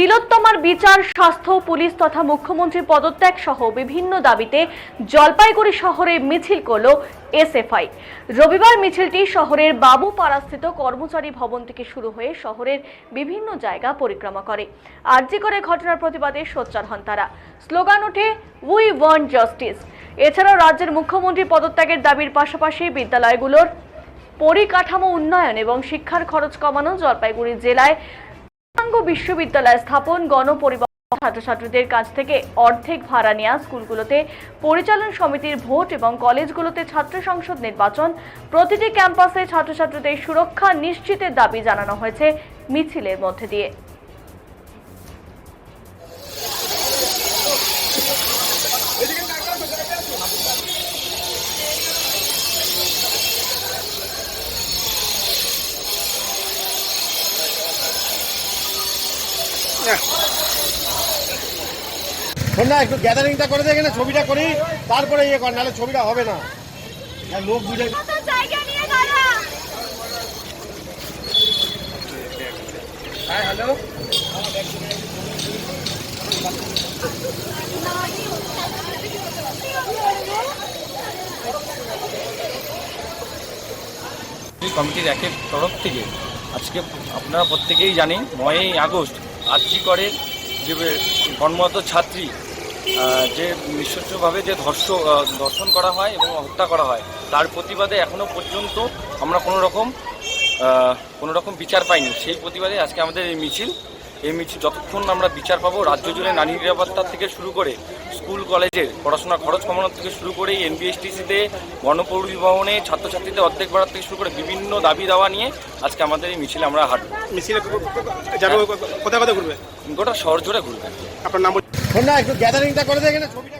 তিলোত্তমার বিচার, স্বাস্থ্য, পুলিশ তথা মুখ্যমন্ত্রী পদত্যাগ সহ বিভিন্ন দাবিতে জলপাইগুড়ি শহরে মিছিল করল এসএফআই। রবিবার মিছিলটি শহরের বাবুপাড়াস্থিত কর্মচারী ভবন থেকে শুরু হয়ে শহরের বিভিন্ন জায়গা পরিক্রমা করে। আর্জি করে ঘটনার প্রতিবাদে সোচ্চার হন তারা। স্লোগান ওঠে উই ওয়ান্ট জাস্টিস এছাড়াও রাজ্যের মুখ্যমন্ত্রী পদত্যাগের দাবির পাশাপাশি বিদ্যালয়গুলোর পরিকাঠামো উন্নয়ন এবং শিক্ষার খরচ কমানো জলপাইগুড়ি জেলায় পূর্ণাঙ্গ বিশ্ববিদ্যালয় স্থাপন, গণপরিবহন ছাত্রছাত্রীদের কাছ থেকে অর্ধেক ভাড়া নেওয়া স্কুলগুলোতে পরিচালন সমিতির ভোট এবং কলেজগুলোতে ছাত্র সংসদ নির্বাচন, প্রতিটি ক্যাম্পাসে ছাত্রছাত্রীদের সুরক্ষা নিশ্চিতের দাবি জানানো হয়েছে মিছিলের মধ্যে দিয়ে। শোন না একটু গ্যাদারিংটা করে দেখে না ছবিটা করি তারপরে ইয়ে কর নাহলে ছবিটা হবে না। আর লোক বুঝে হ্যাঁ হ্যালো। কমিটির একের তরফ থেকে আজকে আপনারা প্রত্যেকেই জানেন নয়ই আগস্ট আর্জি করে যে কর্মরত ছাত্রী যে নিঃশ্বর্যভাবে যে ধর্ষ ধর্ষণ করা হয় এবং হত্যা করা হয়, তার প্রতিবাদে এখনও পর্যন্ত আমরা কোনো রকম কোনো রকম বিচার পাইনি। সেই প্রতিবাদে আজকে আমাদের এই মিছিল এই মিছিল যতক্ষণ আমরা বিচার পাবো রাজ্য জুড়ে নারী নিরাপত্তা থেকে শুরু করে স্কুল কলেজের পড়াশোনা খরচ কমানোর থেকে শুরু করে এনবিএসটিসিতে গণপরিবহনে ছাত্রছাত্রীদের অর্ধেক বাড়ার থেকে শুরু করে বিভিন্ন দাবি দাওয়া নিয়ে আজকে আমাদের এই মিছিলে আমরা হাঁটবো মিছিলে যাবে কোথায় কোথায় ঘুরবে গোটা শহর জুড়ে ঘুরবে আপনার নাম। না একটু গ্যাদারিংটা করে দেখেন না ছবিটা।